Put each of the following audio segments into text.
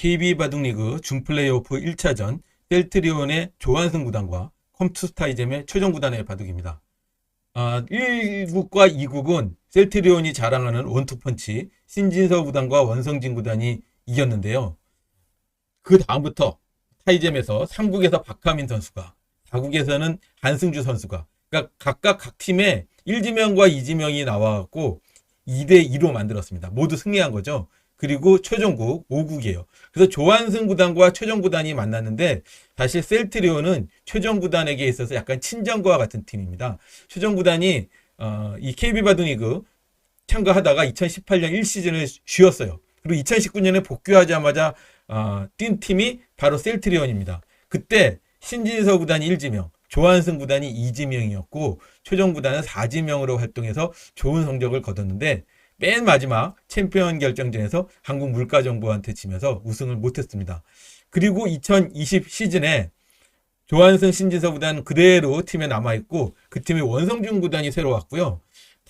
KB 바둑리그 준플레이오프 1차전 셀트리온의 조한승 구단과 컴투스타이젬의 최종 구단의 바둑입니다. 아, 1국과 2국은 셀트리온이 자랑하는 원투펀치 신진서 구단과 원성진 구단이 이겼는데요. 그 다음부터 타이젬에서 3국에서 박하민 선수가 4국에서는 한승주 선수가 그러니까 각각 각 팀에 1지명과 2지명이 나와갖고 2대 2로 만들었습니다. 모두 승리한 거죠. 그리고 최종국 5국이에요. 그래서 조한승 구단과 최종 구단이 만났는데 사실 셀트리온은 최종 구단에게 있어서 약간 친정과 같은 팀입니다. 최종 구단이 어, 이 KB 바둑리그 참가하다가 2018년 1시즌을 쉬었어요. 그리고 2019년에 복귀하자마자 어, 뛴 팀이 바로 셀트리온입니다. 그때 신진서 구단이 1지명, 조한승 구단이 2지명이었고 최종 구단은 4지명으로 활동해서 좋은 성적을 거뒀는데 맨 마지막 챔피언 결정전에서 한국 물가정보한테 지면서 우승을 못했습니다. 그리고 2020 시즌에 조한승 신진서 구단 그대로 팀에 남아있고 그 팀에 원성준 구단이 새로 왔고요.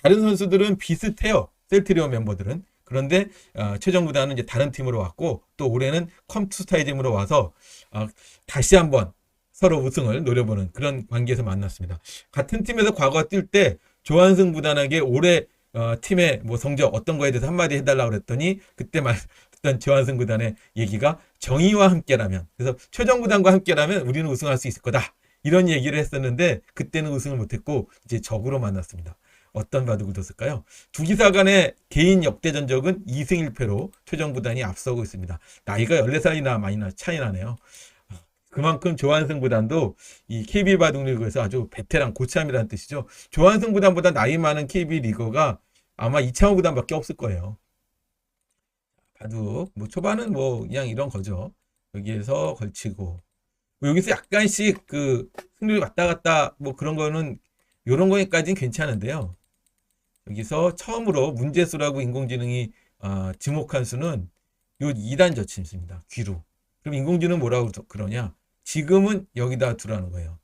다른 선수들은 비슷해요. 셀트리온 멤버들은. 그런데 어, 최종 구단은 이제 다른 팀으로 왔고 또 올해는 컴투스타이즘으로 와서 어, 다시 한번 서로 우승을 노려보는 그런 관계에서 만났습니다. 같은 팀에서 과거 뛸 때 조한승 구단에게 올해 어, 팀의 뭐 성적 어떤 거에 대해서 한마디 해달라고 그랬더니 그때 말 했던 조한승 구단의 얘기가 정의와 함께라면 그래서 최종 구단과 함께라면 우리는 우승할 수 있을 거다 이런 얘기를 했었는데 그때는 우승을 못했고 이제 적으로 만났습니다. 어떤 바둑을 뒀을까요? 두 기사 간의 개인 역대 전적은 2승 1패로 최종 구단이 앞서고 있습니다. 나이가 14살이나 많이 나 차이 나네요. 그만큼 조한승 구단도 이 KB 바둑리그에서 아주 베테랑 고참이라는 뜻이죠. 조한승 구단보다 나이 많은 KB 리거가 아마 이창호 구단밖에 없을 거예요. 바둑 뭐 초반은 뭐 그냥 이런 거죠. 여기에서 걸치고 뭐 여기서 약간씩 그 승률이 왔다 갔다 뭐 그런 거는 요런 거까지는 괜찮은데요. 여기서 처음으로 문제수라고 인공지능이 어, 지목한 수는 요 2단 저침수입니다. 귀로. 그럼 인공지능은 뭐라고 그러냐? 지금은 여기다 두라는 거예요.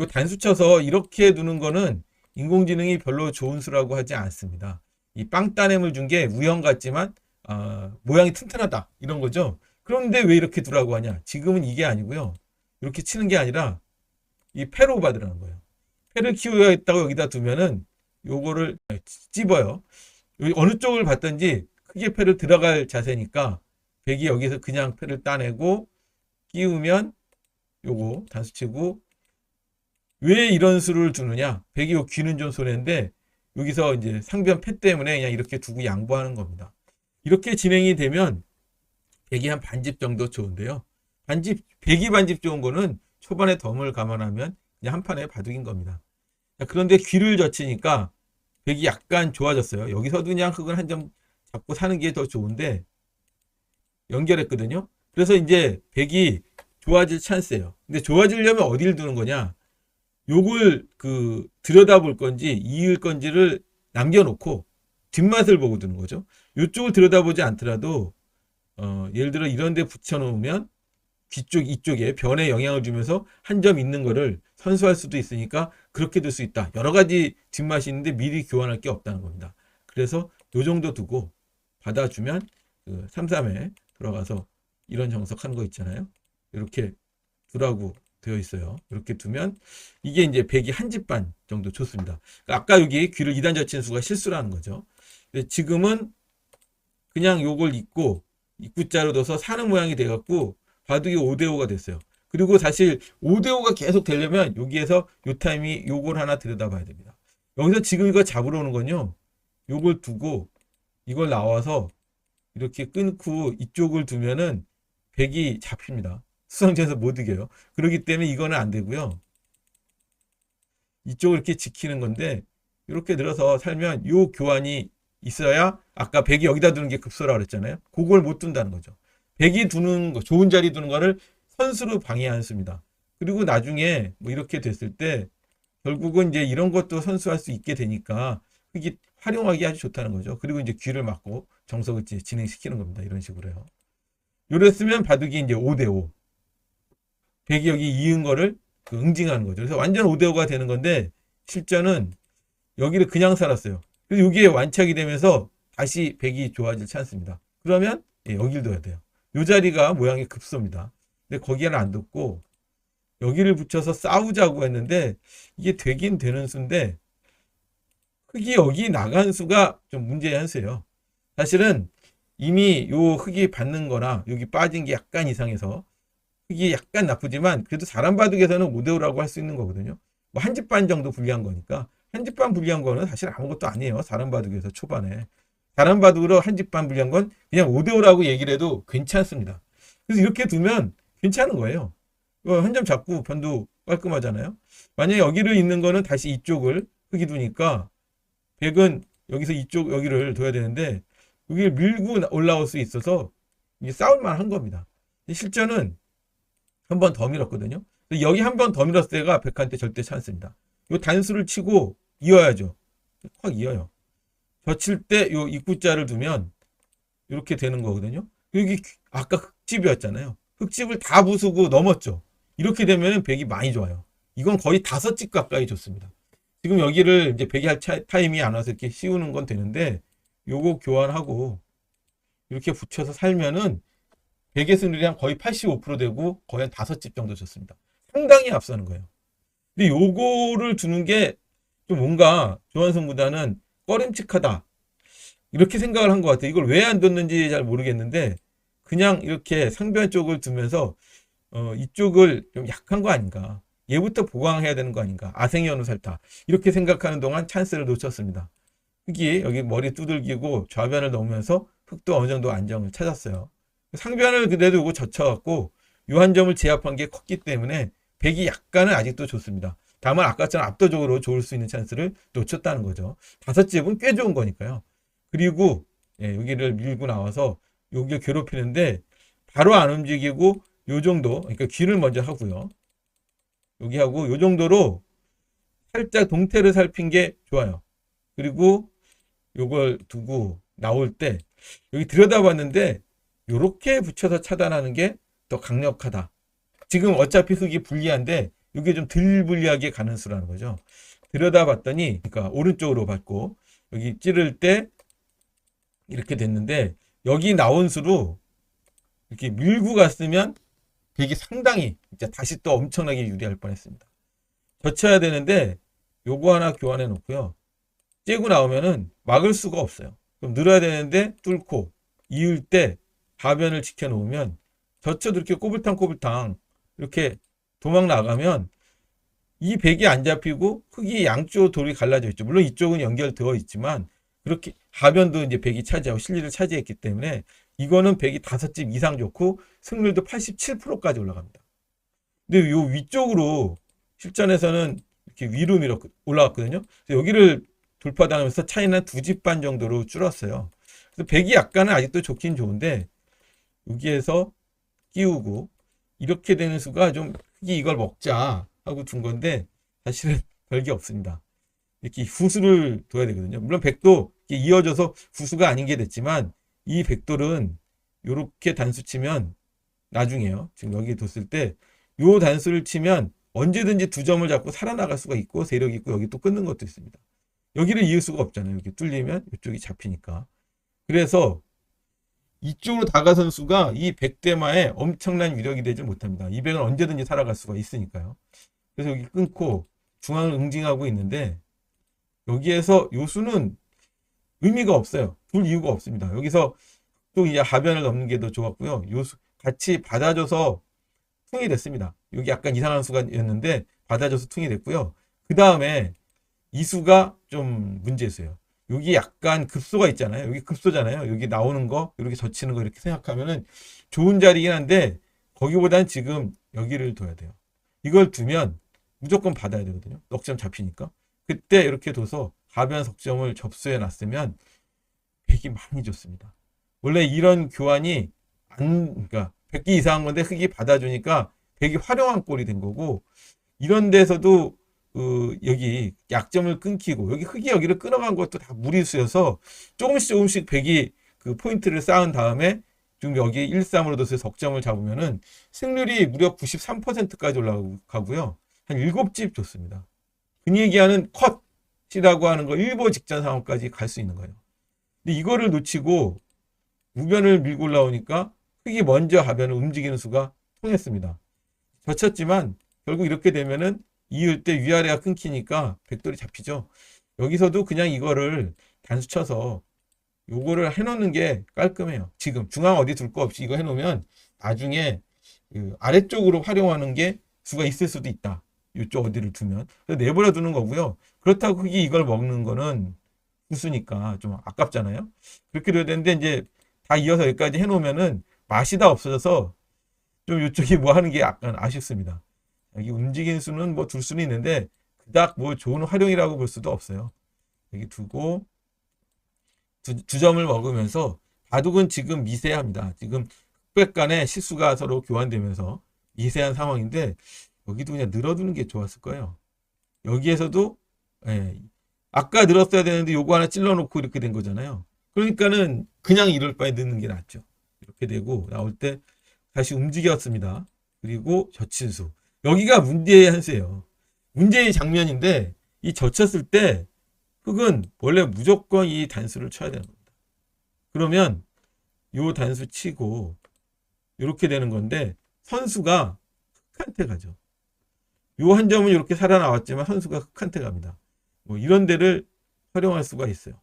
요 단수 쳐서 이렇게 두는 거는 인공지능이 별로 좋은 수라고 하지 않습니다. 이 빵따냄을 준 게 우연 같지만 어, 모양이 튼튼하다 이런 거죠. 그런데 왜 이렇게 두라고 하냐? 지금은 이게 아니고요. 이렇게 치는 게 아니라 이 패로 받으라는 거예요. 패를 키우겠다고 여기다 두면은 요거를 찝어요. 어느 쪽을 받든지 크게 패를 들어갈 자세니까 백이 여기서 그냥 패를 따내고 끼우면 요거 단수치고 왜 이런 수를? 백이 요 귀는 좀 손해인데 여기서 이제 상변 패 때문에 그냥 이렇게 두고 양보하는 겁니다. 이렇게 진행이 되면 백이 한 반집 정도 좋은데요. 반집 백이 반집 좋은 거는 초반에 덤을 감안하면 이제 한 판의 바둑인 겁니다. 그런데 귀를 젖히니까 백이 약간 좋아졌어요. 여기서도 그냥 흙을 한 점 잡고 사는 게 더 좋은데 연결했거든요. 그래서 이제 백이 좋아질 찬스예요. 근데 좋아지려면 어디를 두는 거냐? 요걸 그 들여다볼 건지 이을 건지를 남겨놓고 뒷맛을 보고 두는 거죠. 요쪽을 들여다보지 않더라도 어, 예를 들어 이런 데 붙여놓으면 뒤쪽 이쪽에 변에 영향을 주면서 한 점 있는 거를 선수할 수도 있으니까 그렇게 될 수 있다. 여러 가지 뒷맛이 있는데 미리 교환할 게 없다는 겁니다. 그래서 요 정도 두고 받아주면 그 3, 3에 들어가서 이런 정석하는 거 있잖아요. 이렇게 두라고 되어 있어요. 이렇게 두면 이게 이제 백이 한 집 반 정도 좋습니다. 그러니까 아까 여기 귀를 2단 젖힌 수가 실수라는 거죠. 지금은 그냥 요걸 입고 입구자로 둬서 사는 모양이 돼갖고 바둑이 5대5가 됐어요. 그리고 사실 5대5가 계속 되려면 여기에서 요 타임이 요걸 하나 들여다봐야 됩니다. 여기서 지금 이거 잡으러 오는 건요. 요걸 두고 이걸 나와서 이렇게 끊고 이쪽을 두면은 백이 잡힙니다. 수성전에서 못 이겨요. 그렇기 때문에 이거는 안 되고요. 이쪽을 이렇게 지키는 건데 이렇게 늘어서 살면 요 교환이 있어야 아까 백이 여기다 두는 게 급소라 그랬잖아요. 그걸 못 둔다는 거죠. 백이 두는 거, 좋은 자리 두는 거를 선수로 방해하는 수입니다. 그리고 나중에 뭐 이렇게 됐을 때 결국은 이제 이런 것도 선수할 수 있게 되니까 이게 활용하기 아주 좋다는 거죠. 그리고 이제 귀를 막고 정석을 진행시키는 겁니다. 이런 식으로요. 요랬으면 바둑이 이제 5대5. 여기 이은 거를 그 응징하는 거죠. 그래서 완전 5대5가 되는 건데 실전은 여기를 그냥 살았어요. 그래서 여기에 완착이 되면서 다시 백이 좋아질 찬스입니다. 그러면 예, 여기를 둬야 돼요. 요 자리가 모양이 급소입니다. 근데 거기에는 안 뒀고 여기를 붙여서 싸우자고 했는데 이게 되긴 되는 수인데 흙이 여기 나간 수가 좀 문제의 한 수예요. 사실은 이미 요 흙이 받는 거나 여기 빠진 게 약간 이상해서 흙이 약간 나쁘지만 그래도 사람 바둑에서는 5대5라고 할 수 있는 거거든요. 뭐 한 집 반 정도 불리한 거니까 한 집 반 불리한 거는 사실 아무것도 아니에요. 사람 바둑에서 초반에. 사람 바둑으로 한 집 반 불리한 건 그냥 5대5라고 얘기를 해도 괜찮습니다. 그래서 이렇게 두면 괜찮은 거예요. 한 점 잡고 변도 깔끔하잖아요. 만약에 여기를 있는 거는 다시 이쪽을 흙이 두니까 백은 여기서 이쪽 여기를 둬야 되는데 여기를 밀고 올라올 수 있어서 이게 싸울만 한 겁니다. 실전은 한 번 더 밀었거든요. 여기 한 번 더 밀었을 때가 백한테 절대 찬스입니다. 요 단수를 치고 이어야죠. 확 이어요. 젖힐 때 요 입구자를 두면 이렇게 되는 거거든요. 여기 아까 흙집이었잖아요. 흙집을 다 부수고 넘었죠. 이렇게 되면 백이 많이 좋아요. 이건 거의 다섯 집 가까이 좋습니다. 지금 여기를 이제 백이 할 차- 타임이 안 와서 이렇게 씌우는 건 되는데 요거 교환하고 이렇게 붙여서 살면은 백의 승률이 한 거의 85% 되고 거의 한 다섯 집 정도 좋습니다. 상당히 앞서는 거예요. 근데 요거를 두는 게 좀 뭔가 조한성보다는 꺼림칙하다. 이렇게 생각을 한 것 같아요. 이걸 왜 안 뒀는지 잘 모르겠는데 그냥 이렇게 상변 쪽을 두면서 어, 이쪽을 좀 약한 거 아닌가. 얘부터 보강해야 되는 거 아닌가. 어느 살타. 이렇게 생각하는 동안 찬스를 놓쳤습니다. 흙이 여기 머리 두들기고 좌변을 넣으면서 흙도 어느 정도 안정을 찾았어요. 상변을 그대로 오고 젖혀갖고 요한 점을 제압한 게 컸기 때문에 백이 약간은 아직도 좋습니다. 다만 아까처럼 압도적으로 좋을 수 있는 찬스를 놓쳤다는 거죠. 다섯 집은 꽤 좋은 거니까요. 그리고 예, 여기를 밀고 나와서 여기를 괴롭히는데 바로 안 움직이고 요 정도 그러니까 귀를 먼저 하고요. 여기 하고 요 정도로 살짝 동태를 살핀 게 좋아요. 그리고 요걸 두고 나올 때 여기 들여다봤는데 요렇게 붙여서 차단하는 게 더 강력하다. 지금 어차피 흙이 불리한데 이게 좀 덜 불리하게 가는 수라는 거죠. 들여다봤더니 그러니까 오른쪽으로 받고 여기 찌를 때 이렇게 됐는데 여기 나온 수로 이렇게 밀고 갔으면 되게 상당히 이제 다시 또 엄청나게 유리할 뻔했습니다. 젖혀야 되는데 요거 하나 교환해 놓고요. 째고 나오면은 막을 수가 없어요. 그럼 늘어야 되는데 뚫고 이을 때 가변을 지켜 놓으면 젖혀도 이렇게 꼬불탕 꼬불탕 이렇게 도망 나가면 이 백이 안 잡히고 흙이 양쪽 돌이 갈라져 있죠. 물론 이쪽은 연결되어 있지만 그렇게 하변도 이제 백이 차지하고 실리를 차지했기 때문에 이거는 백이 다섯 집 이상 좋고 승률도 87%까지 올라갑니다. 근데 요 위쪽으로 실전에서는 이렇게 위로 밀어 올라갔거든요. 그래서 여기를 돌파당하면서 차이는 두 집 반 정도로 줄었어요. 그래서 백이 약간은 아직도 좋긴 좋은데 여기에서 끼우고 이렇게 되는 수가 좀 흙이 이걸 먹자 하고 둔 건데 사실은 별게 없습니다. 이렇게 후수를 둬야 되거든요. 물론 백도 이렇게 이어져서 후수가 아닌 게 됐지만 이 백돌은 이렇게 단수 치면 나중에요. 지금 여기 뒀을 때 요 단수를 치면 언제든지 두 점을 잡고 살아나갈 수가 있고 세력이 있고 여기 또 끊는 것도 있습니다. 여기를 이을 수가 없잖아요. 여기 뚫리면 이쪽이 잡히니까. 그래서 이쪽으로 다가선 수가 이 백대마에 엄청난 위력이 되지 못합니다. 이 백은 언제든지 살아갈 수가 있으니까요. 그래서 여기 끊고 중앙을 응징하고 있는데 여기에서 요 수는 의미가 없어요. 둘 이유가 없습니다. 여기서 또 이제 하변을 넘는 게 더 좋았고요. 요 수 같이 받아줘서 퉁이 됐습니다. 여기 약간 이상한 수가 였는데 받아줘서 퉁이 됐고요. 그 다음에 이 수가 좀 문제수예요. 여기 약간 급소가 있잖아요. 여기 급소잖아요. 여기 나오는 거, 이렇게 젖히는 거 이렇게 생각하면은 좋은 자리긴 한데 거기보단 지금 여기를 둬야 돼요. 이걸 두면 무조건 받아야 되거든요. 넉점 잡히니까. 그때 이렇게 둬서 가변 석점을 접수해 놨으면 백이 많이 좋습니다. 원래 이런 교환이 안, 그러니까 100개 이상한 건데 흙이 받아주니까 백이 활용한 꼴이 된 거고 이런 데서도 그 여기 약점을 끊기고 여기 흙이 여기를 끊어간 것도 다 무리수여서 조금씩 조금씩 백이 그 포인트를 쌓은 다음에 지금 여기 1, 3으로 둬서 석점을 잡으면은 승률이 무려 93%까지 올라가고요. 한 7집 좋습니다. 흔히 얘기하는 컷이라고 하는 거 일보 직전 상황까지 갈 수 있는 거예요. 근데 이거를 놓치고 우변을 밀고 올라오니까 흙이 먼저 가면 움직이는 수가 통했습니다. 젖혔지만 결국 이렇게 되면은 이을 때 위아래가 끊기니까 백돌이 잡히죠. 여기서도 그냥 이거를 단수 쳐서 요거를 해놓는 게 깔끔해요. 지금 중앙 어디 둘 거 없이 이거 해놓으면 나중에 그 아래쪽으로 활용하는 게 수가 있을 수도 있다. 이쪽 어디를 두면 내버려 두는 거고요. 그렇다고 흙이 이걸 먹는 거는 후수니까 좀 아깝잖아요. 그렇게 돼야 되는데 이제 다 이어서 여기까지 해놓으면은 맛이 다 없어져서 좀 이쪽이 뭐 하는 게 약간 아쉽습니다. 여기 움직이는 수는 뭐 둘 수는 있는데 그닥 뭐 좋은 활용이라고 볼 수도 없어요. 여기 두고 두, 두 점을 먹으면서 바둑은 지금 미세합니다. 지금 흑백 간의 실수가 서로 교환되면서 미세한 상황인데 여기도 그냥 늘어두는 게 좋았을 거예요. 여기에서도 예, 아까 늘었어야 되는데 요거 하나 찔러놓고 이렇게 된 거잖아요. 그러니까는 그냥 이럴 바에 넣는 게 낫죠. 이렇게 되고 나올 때 다시 움직였습니다. 그리고 젖힌수. 여기가 문제의 한 수예요. 문제의 장면인데 이 젖혔을 때 흙은 원래 무조건 이 단수를 쳐야 되는 겁니다. 그러면 요 단수 치고 이렇게 되는 건데 선수가 흙한테 가죠. 요 한 점은 이렇게 살아나왔지만 선수가 흙한테 갑니다. 뭐 이런 데를 활용할 수가 있어요.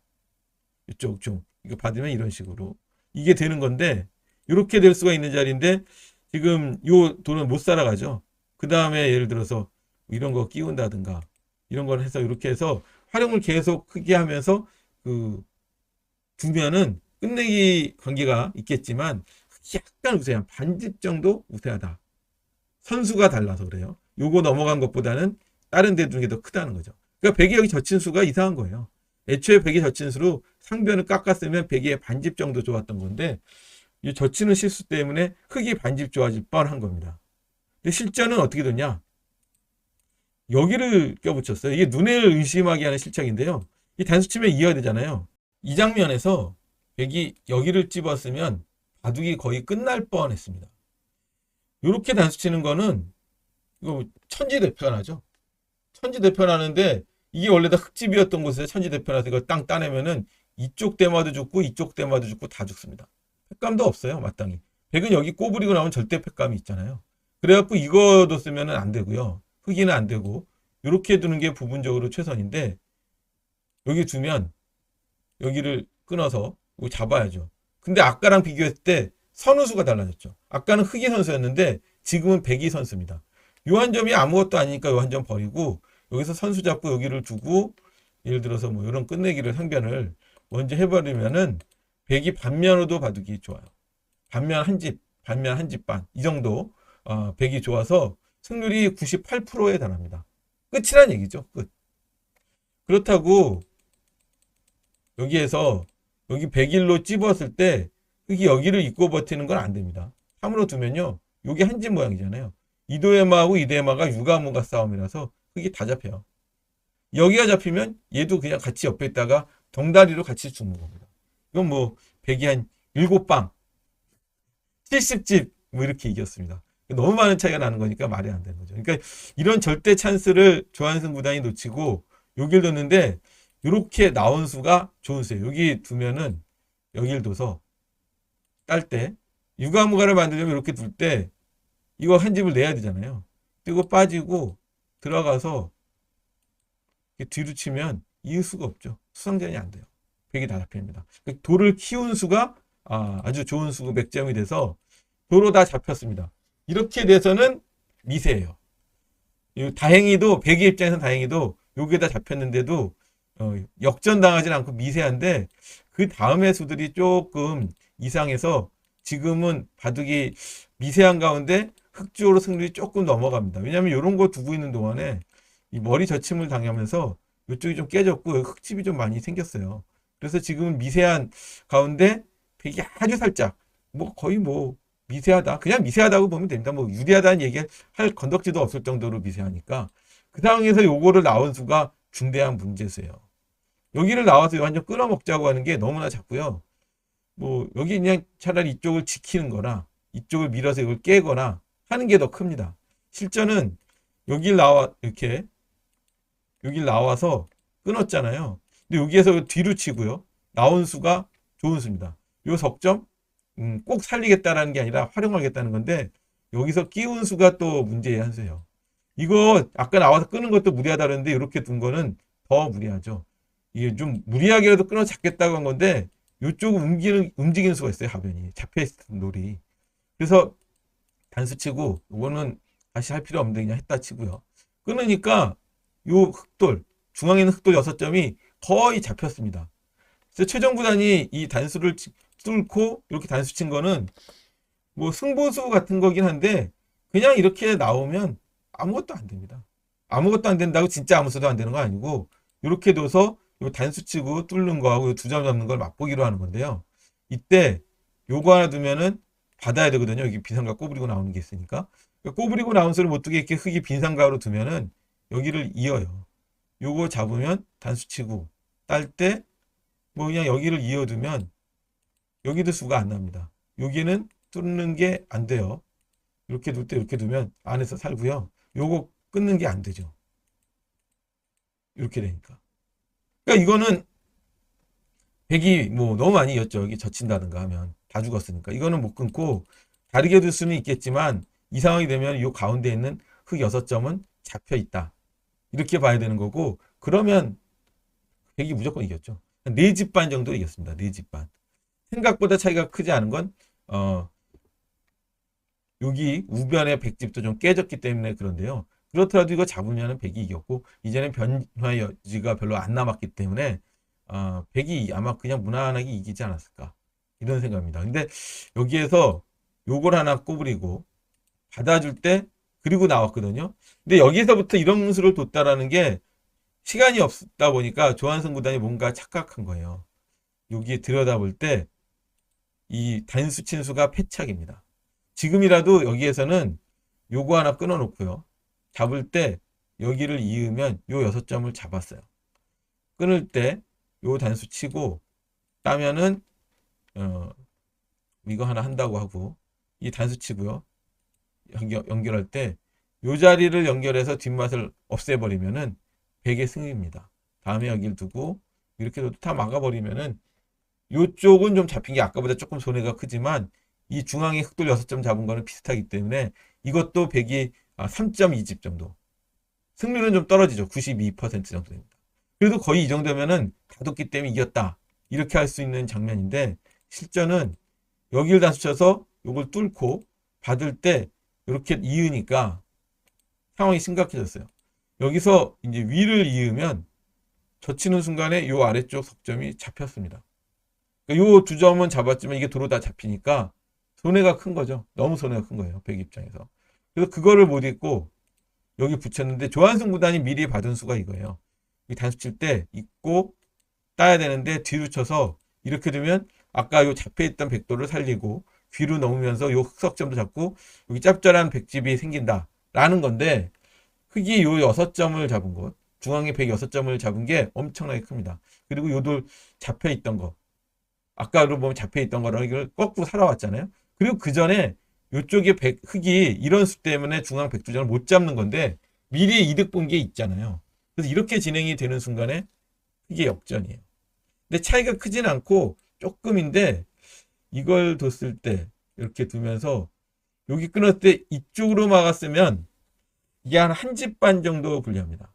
이쪽 좀 이거 받으면 이런 식으로 이게 되는 건데 이렇게 될 수가 있는 자리인데 지금 요 돈은 못 살아가죠. 그 다음에 예를 들어서 이런 거 끼운다든가 이런 걸 해서 이렇게 해서 활용을 계속 크게 하면서 그 두면은 끝내기 관계가 있겠지만 약간 우세한 반집 정도 우세하다. 선수가 달라서 그래요. 요거 넘어간 것보다는 다른 데 두는 게 더 크다는 거죠. 그러니까 백이 여기 젖힌 수가 이상한 거예요. 애초에 백이 젖힌 수로 상변을 깎았으면 백이의 반집 정도 좋았던 건데 이 젖히는 실수 때문에 흙이 반집 좋아질 뻔한 겁니다. 근데 실전은 어떻게 됐냐? 여기를 껴붙였어요. 이게 눈을 의심하게 하는 실책인데요. 이 단수 치면 이어야 되잖아요. 이 장면에서 백이 여기를 찝었으면 바둑이 거의 끝날 뻔 했습니다. 이렇게 단수 치는 거는 이거 천지 대편하죠. 천지 대편하는데 이게 원래 다 흙집이었던 곳에서 천지 대편해서 이걸 땅 따내면은 이쪽 대마도 죽고 이쪽 대마도 죽고 다 죽습니다. 팩감도 없어요, 마땅히. 백은 여기 꼬부리고 나오면 절대 팩감이 있잖아요. 그래갖고 이거도 쓰면은 안 되고요. 흑이는 안 되고 이렇게 두는 게 부분적으로 최선인데 여기 두면 여기를 끊어서 이거 잡아야죠. 근데 아까랑 비교했을 때 선우수가 달라졌죠. 아까는 흑이 선수였는데 지금은 백이 선수입니다. 요 한 점이 아무것도 아니니까 요 한 점 버리고 여기서 선수 잡고 여기를 두고 예를 들어서 뭐 이런 끝내기를 상변을 먼저 해버리면은 백이 반면으로도 바둑이 좋아요. 반면 한 집, 반면 한 집 반 이 정도 어, 백이 좋아서 승률이 98%에 달합니다. 끝이란 얘기죠. 끝. 그렇다고 여기에서 여기 101로 찝었을 때 흙이 여기를 입고 버티는 건 안 됩니다. 3으로 두면요. 요게 한집 모양이잖아요. 이도해마하고 이대해마가 유가무가 싸움이라서 흙이 다 잡혀요. 여기가 잡히면 얘도 그냥 같이 옆에 있다가 덩다리로 같이 죽는 겁니다. 이건 뭐 백이 한 7방 70집 뭐 이렇게 이겼습니다. 너무 많은 차이가 나는 거니까 말이 안 되는 거죠. 그러니까 이런 절대 찬스를 조한승 구단이 놓치고 여길 뒀는데 이렇게 나온 수가 좋은 수예요. 여기 두면은 여길 둬서 딸 때 유가무가를 만들려면 이렇게 둘 때 이거 한 집을 내야 되잖아요. 뜨고 빠지고 들어가서 뒤로 치면 이을 수가 없죠. 수상전이 안 돼요. 백이 다 잡힙니다. 그 돌을 키운 수가 아, 아주 좋은 수고 맥점이 돼서 도로 다 잡혔습니다. 이렇게 돼서는 미세예요. 이 다행히도 백의 입장에서는 다행히도 여기에다 잡혔는데도 어, 역전당하진 않고 미세한데 그 다음의 수들이 조금 이상해서 지금은 바둑이 미세한 가운데 흑주로 승률이 조금 넘어갑니다. 왜냐하면 이런 거 두고 있는 동안에 이 머리 젖힘을 당하면서 이쪽이 좀 깨졌고 흑집이 좀 많이 생겼어요. 그래서 지금은 미세한 가운데 백이 아주 살짝 뭐 거의 뭐 미세하다. 그냥 미세하다고 보면 됩니다. 뭐 유리하다는 얘기 할 건덕지도 없을 정도로 미세하니까 그 상황에서 요거를 나온 수가 중대한 문제세요. 여기를 나와서 완전 끊어먹자고 하는 게 너무나 작고요. 뭐 여기 그냥 차라리 이쪽을 지키는 거나 이쪽을 밀어서 이걸 깨거나 하는 게 더 큽니다. 실전은 여길 나와 이렇게 여길 나와서 끊었잖아요. 근데 여기에서 뒤로 치고요. 나온 수가 좋은 수입니다. 요 석점 음, 꼭 살리겠다라는 게 아니라 활용하겠다는 건데 여기서 끼운 수가 또 문제의 한 수예요. 이거 아까 나와서 끄는 것도 무리하다는데 이렇게 둔 거는 더 무리하죠. 이게 좀 무리하게라도 끊어 잡겠다고 한 건데 이쪽은 움직이는 움직이는 수가 있어요 화면이 잡혀 있는 놀이. 그래서 단수 치고 이거는 다시 할 필요 없는데 그냥 했다 치고요. 끊으니까 요 흑돌 중앙에 있는 흑돌 6점이 거의 잡혔습니다. 그래서 최종 구단이 이 단수를 치- 뚫고 이렇게 단수 친 거는 뭐 승보수 같은 거긴 한데 그냥 이렇게 나오면 아무것도 안 됩니다. 아무것도 안 된다고 진짜 아무 수도 안 되는 거 아니고 이렇게 둬서 요 단수 치고 뚫는 거하고 두 점 잡는 걸 맛보기로 하는 건데요. 이때 요거 하나 두면은 받아야 되거든요. 여기 빈상가 꼬부리고 나오는 게 있으니까. 그러니까 꼬부리고 나온 수를 못 두게 이렇게 흙이 빈상가로 두면은 여기를 이어요. 요거 잡으면 단수 치고 딸 때 뭐 그냥 여기를 이어두면 여기도 수가 안 납니다. 여기는 뚫는 게 안 돼요. 이렇게 둘 때 이렇게 두면 안에서 살고요. 요거 끊는 게 안 되죠. 이렇게 되니까. 그러니까 이거는 백이 뭐 너무 많이 이었죠. 여기 젖힌다든가 하면 다 죽었으니까. 이거는 못 끊고 다르게 둘 수는 있겠지만 이 상황이 되면 이 가운데 있는 흙 여섯 점은 잡혀 있다. 이렇게 봐야 되는 거고 그러면 백이 무조건 이겼죠. 네 집 반 정도 이겼습니다. 네 집 반. 생각보다 차이가 크지 않은 건 어, 여기 우변의 백집도 좀 깨졌기 때문에 그런데요. 그렇더라도 이거 잡으면 백이 이겼고 이제는 변화 여지가 별로 안 남았기 때문에 어, 백이 아마 그냥 무난하게 이기지 않았을까 이런 생각입니다. 근데 여기에서 요걸 하나 꼬부리고 받아줄 때 그리고 나왔거든요. 근데 여기서부터 이런 수를 뒀다라는 게 시간이 없다 보니까 조한선 구단이 뭔가 착각한 거예요. 여기에 들여다볼 때 이 단수 친수가 패착입니다. 지금이라도 여기에서는 요거 하나 끊어 놓고요. 잡을 때 여기를 이으면 요 여섯 점을 잡았어요. 끊을 때 요 단수 치고 따면은 어 이거 하나 한다고 하고 이 단수 치고요. 연결, 연결할 때 요 자리를 연결해서 뒷맛을 없애버리면은 100의 승입니다. 다음에 여기를 두고 이렇게 다 막아버리면은 요쪽은 좀 잡힌 게 아까보다 조금 손해가 크지만 이 중앙에 흑돌 6점 잡은 거는 비슷하기 때문에 이것도 100이 3.2집 정도. 승률은 좀 떨어지죠. 92% 정도 됩니다. 그래도 거의 이 정도면은 다뒀기 때문에 이겼다. 이렇게 할 수 있는 장면인데 실전은 여기를 단수 쳐서 요걸 뚫고 받을 때 이렇게 이으니까 상황이 심각해졌어요. 여기서 이제 위를 이으면 젖히는 순간에 요 아래쪽 석점이 잡혔습니다. 요두 점은 잡았지만 이게 도로 다 잡히니까 손해가 큰 거죠. 너무 손해가 큰 거예요. 백 입장에서. 그래서 그거를 못 잊고 여기 붙였는데 조한승 구단이 미리 받은 수가 이거예요. 이 단수 칠때 있고 따야 되는데 뒤로 쳐서 이렇게 되면 아까 요 잡혀있던 백도를 살리고 귀로 넘으면서 요 흑석점도 잡고 여기 짭짤한 백집이 생긴다 라는 건데 흙이 요 여섯 점을 잡은 것 중앙에 백 여섯 점을 잡은 게 엄청나게 큽니다. 그리고 요돌 잡혀있던 거 아까로 보면 잡혀 있던 거랑 이걸 거꾸로 살아왔잖아요. 그리고 그 전에 요쪽에 백, 흙이 이런 수 때문에 중앙 백두전을 못 잡는 건데 미리 이득 본 게 있잖아요. 그래서 이렇게 진행이 되는 순간에 이게 역전이에요. 근데 차이가 크진 않고 조금인데 이걸 뒀을 때 이렇게 두면서 여기 끊었을 때 이쪽으로 막았으면 이게 한 한 집 반 정도 불리합니다.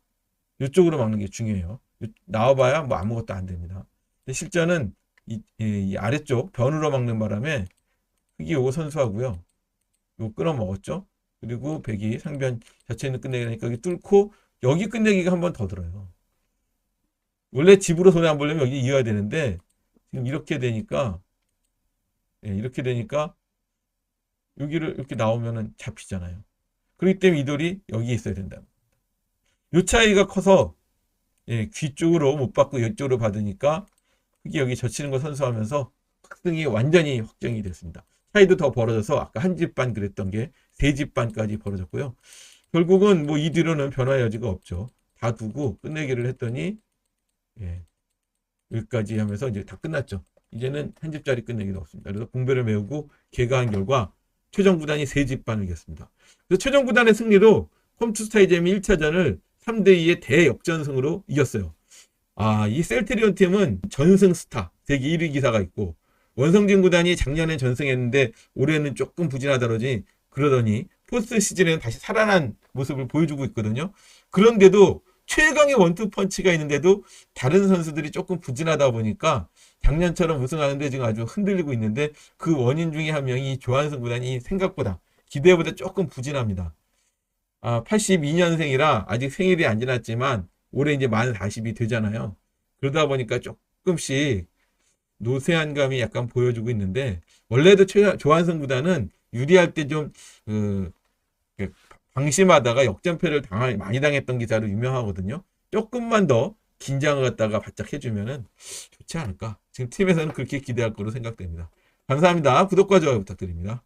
이쪽으로 막는 게 중요해요. 요- 나와봐야 뭐 아무것도 안 됩니다. 근데 실전은 이, 이- 이 아래쪽 변으로 막는 바람에 흙이 요거 선수하고요. 요거 끊어 먹었죠. 그리고 백이 상변 자체는 끝내기니까 여기 뚫고 여기 끝내기가 한 번 더 들어요. 원래 집으로 손해 안 보려면 여기 이어야 되는데 지금 이렇게 되니까 예, 이렇게 되니까 여기를 이렇게 나오면은 잡히잖아요. 그렇기 때문에 이 돌이 여기 있어야 된다. 요 차이가 커서 예, 귀 쪽으로 못 받고 이쪽으로 받으니까 여기 젖히는 거 선수하면서 흑등이 완전히 확정이 됐습니다. 차이도 더 벌어져서 아까 한 집 반 그랬던 게 세 집 반까지 벌어졌고요. 결국은 뭐 이 뒤로는 변화 여지가 없죠. 다 두고 끝내기를 했더니 예, 여기까지 하면서 이제 다 끝났죠. 이제는 한 집짜리 끝내기도 없습니다. 그래서 공배를 메우고 개가한 결과 최종 구단이 세 집 반을 이겼습니다. 그래서 최종 구단의 승리로 컴투스타이제미 1차전을 3대 2의 대역전승으로 이겼어요. 아, 이 셀트리온 팀은 전승 스타, 세계 1위 기사가 있고, 원성진 구단이 작년에 전승했는데 올해는 조금 부진하다 그러지 그러더니 포스트 시즌에는 다시 살아난 모습을 보여주고 있거든요. 그런데도 최강의 원투 펀치가 있는데도 다른 선수들이 조금 부진하다 보니까 작년처럼 우승하는데 지금 아주 흔들리고 있는데 그 원인 중에 한 명이 조한승 구단이 생각보다 기대보다 조금 부진합니다. 아, 82년생이라 아직 생일이 안 지났지만 올해 이제 만 40이 되잖아요. 그러다 보니까 조금씩 노쇠한 감이 약간 보여주고 있는데 원래도 구단은 유리할 때좀 그, 그 방심하다가 역전패를 당할, 많이 당했던 기사로 유명하거든요. 조금만 더 긴장을 갖다가 바짝 해주면은 좋지 않을까. 지금 팀에서는 그렇게 기대할 거로 생각됩니다. 감사합니다. 구독과 좋아요 부탁드립니다.